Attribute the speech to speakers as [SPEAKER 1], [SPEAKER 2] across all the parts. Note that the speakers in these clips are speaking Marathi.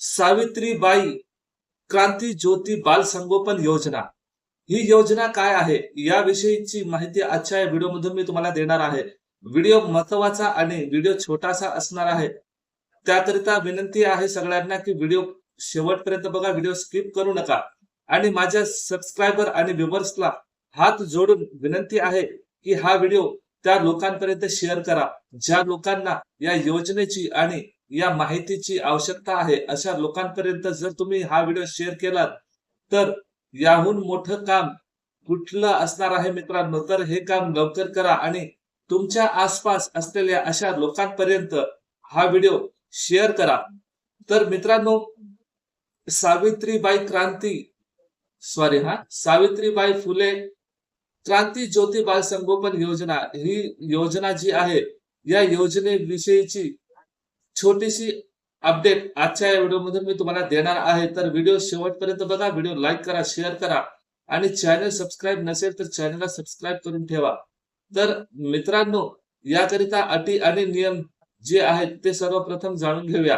[SPEAKER 1] सावित्रीबाई क्रांती ज्योती बाल संगोपन योजना. ही योजना काय आहे? याविषयीची माहिती आजच्या या व्हिडिओमधून मी तुम्हाला देणार आहे. व्हिडिओ महत्त्वाचा आणि व्हिडिओ छोटासा असणार आहे. त्याकरिता विनंती आहे सगळ्यांना की व्हिडिओ शेवटपर्यंत बघा व्हिडिओ स्किप करू नका. आणि माझ्या सबस्क्रायबर आणि व्ह्युअर्सला हात जोडून विनंती आहे की हा व्हिडिओ त्या लोकांपर्यंत शेअर करा. ज्या लोकांना या योजनेची आणि या माहितीची आवश्यकता आहे अशा लोकांपर्यंत जर तुम्ही हा व्हिडिओ शेअर केलात तर याहून मोठं काम कुठलं असणार आहे मित्रांनो? तर हे काम लवकर करा आणि तुमच्या आसपास असलेल्या अशा लोकांपर्यंत हा व्हिडिओ शेअर करा. तर मित्रांनो सावित्रीबाई क्रांती सॉरी हा सावित्रीबाई फुले क्रांती ज्योती बाल संगोपन योजना ही योजना जी आहे या योजनेविषयीची छोटीशी अपडेट आजच्या या व्हिडिओमधून मी तुम्हाला देणार आहे. तर व्हिडिओ शेवटपर्यंत बघा व्हिडिओ लाईक करा शेअर करा आणि चॅनल सबस्क्राईब नसेल तर चॅनलला सबस्क्राईब करून ठेवा. तर मित्रांनो याकरिता अटी आणि नियम जे आहेत ते सर्वप्रथम जाणून घेऊया.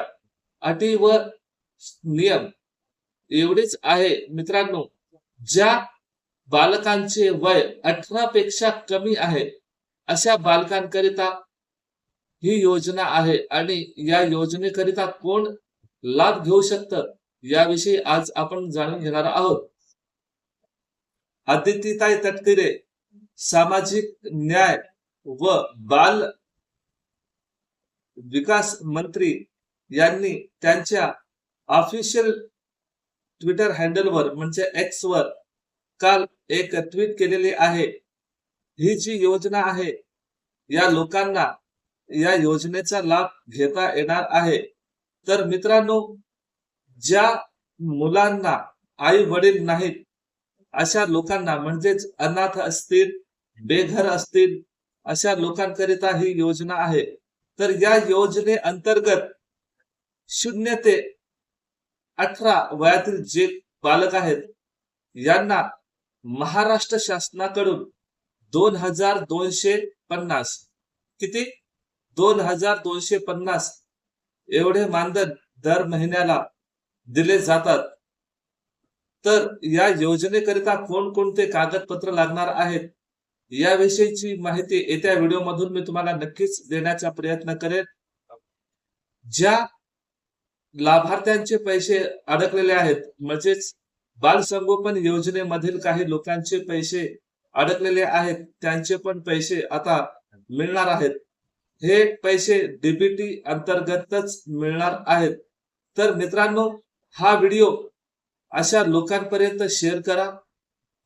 [SPEAKER 1] अटी व नियम एवढेच आहे मित्रांनो ज्या बालकांचे वय अठरा पेक्षा कमी आहे अशा बालकांकरिता ही योजना आहे आणि या योजनेकरिता कोण लाभ घेऊ शकतं याविषयी आज आपण जाणून घेणार आहोत. आदित्यताई तटकरे सामाजिक न्याय व बाल विकास मंत्री यांनी त्यांच्या ऑफिशियल ट्विटर हँडलवर म्हणजे एक्स वर काल एकत्रित केलेली आहे. ही जी योजना आहे या लोकांना या योजनेचा लाभ घेता येणार आहे. तर मित्रांनो ज्या मुलांना आई वडील नाहीत अशा लोकांना म्हणजेच अनाथ असतील बेघर असतील अशा लोकांकरिता ही योजना आहे. तर या योजने अंतर्गत शून्य ते अठरा वयातील जे बालक आहेत यांना महाराष्ट्र शासनाकडून दोन हजार दोनशे पन्नास किती? दोन हजार दोनशे पन्नास एवढे मानधन दर महिन्याला दिले जातात. तर या योजनेकरिता कोणकोणते कागदपत्र लागणार आहेत? याविषयीची माहिती येत्या व्हिडिओमधून मी तुम्हाला नक्कीच देण्याचा प्रयत्न करेन. ज्या लाभार्थ्यांचे पैसे अडकलेले आहेत म्हणजेच बाल संगोपन योजनेमधील काही लोकांचे पैसे अडकलेले आहेत त्यांचे पण पैसे आता मिळणार आहेत. हे पैसे डीबीटी अंतर्गतच मिळणार आहेत. तर मित्रांनो हा व्हिडिओ अशा लोकांपर्यंत शेअर करा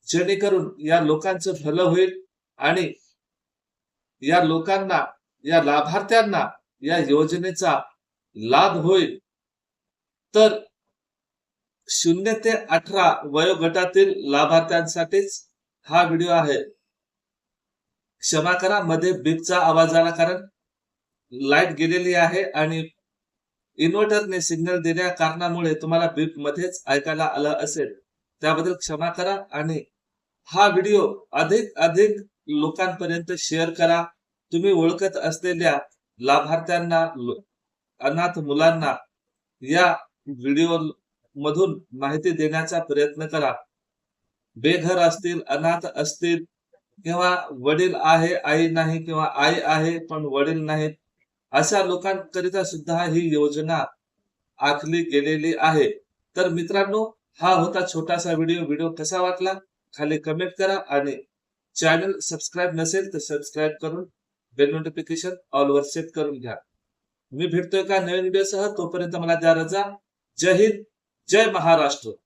[SPEAKER 1] जेणेकरून या लोकांचं भलं होईल आणि या लोकांना या लाभार्थ्यांना या योजनेचा लाभ होईल. तर शून्य ते अठरा वयोगटातील लाभार्थ्यांसाठीच हा व्हिडिओ आहे. क्षमा करा मध्ये बीपचा आवाज आला कारण लाइट गेलेली आहे आणि इन्व्हर्टरने सिग्नल दिल्या कारणामुळे तुम्हाला बीप मध्येच ऐकायला आलं असेल. त्याबद्दल क्षमा करा आणि हा व्हिडिओ अधिक अधिक लोकांपर्यंत शेअर करा. तुम्ही ओळखत असलेल्या लाभार्थ्यांना अनाथ मुलांना या व्हिडिओ मधून माहिती देण्याचा प्रयत्न करा. बेघर असतील अनाथ असतील किंवा वडील आहे आई नाही किंवा आई आहे पण वडील नाहीत अशा लोकांकरिता सुद्धा ही योजना आखली गेलेली आहे. तर मित्रांनो हा होता छोटासा व्हिडिओ. व्हिडिओ कसा वाटला? खाली कमेंट करा आणि चॅनल सबस्क्राईब नसेल तर सबस्क्राईब करून बेल नोटिफिकेशन ऑलवर सेट करून घ्या. मी भेटतोय का नवीन व्हिडिओसह तोपर्यंत मला द्या रजा. जय हिंद. जय महाराष्ट्र.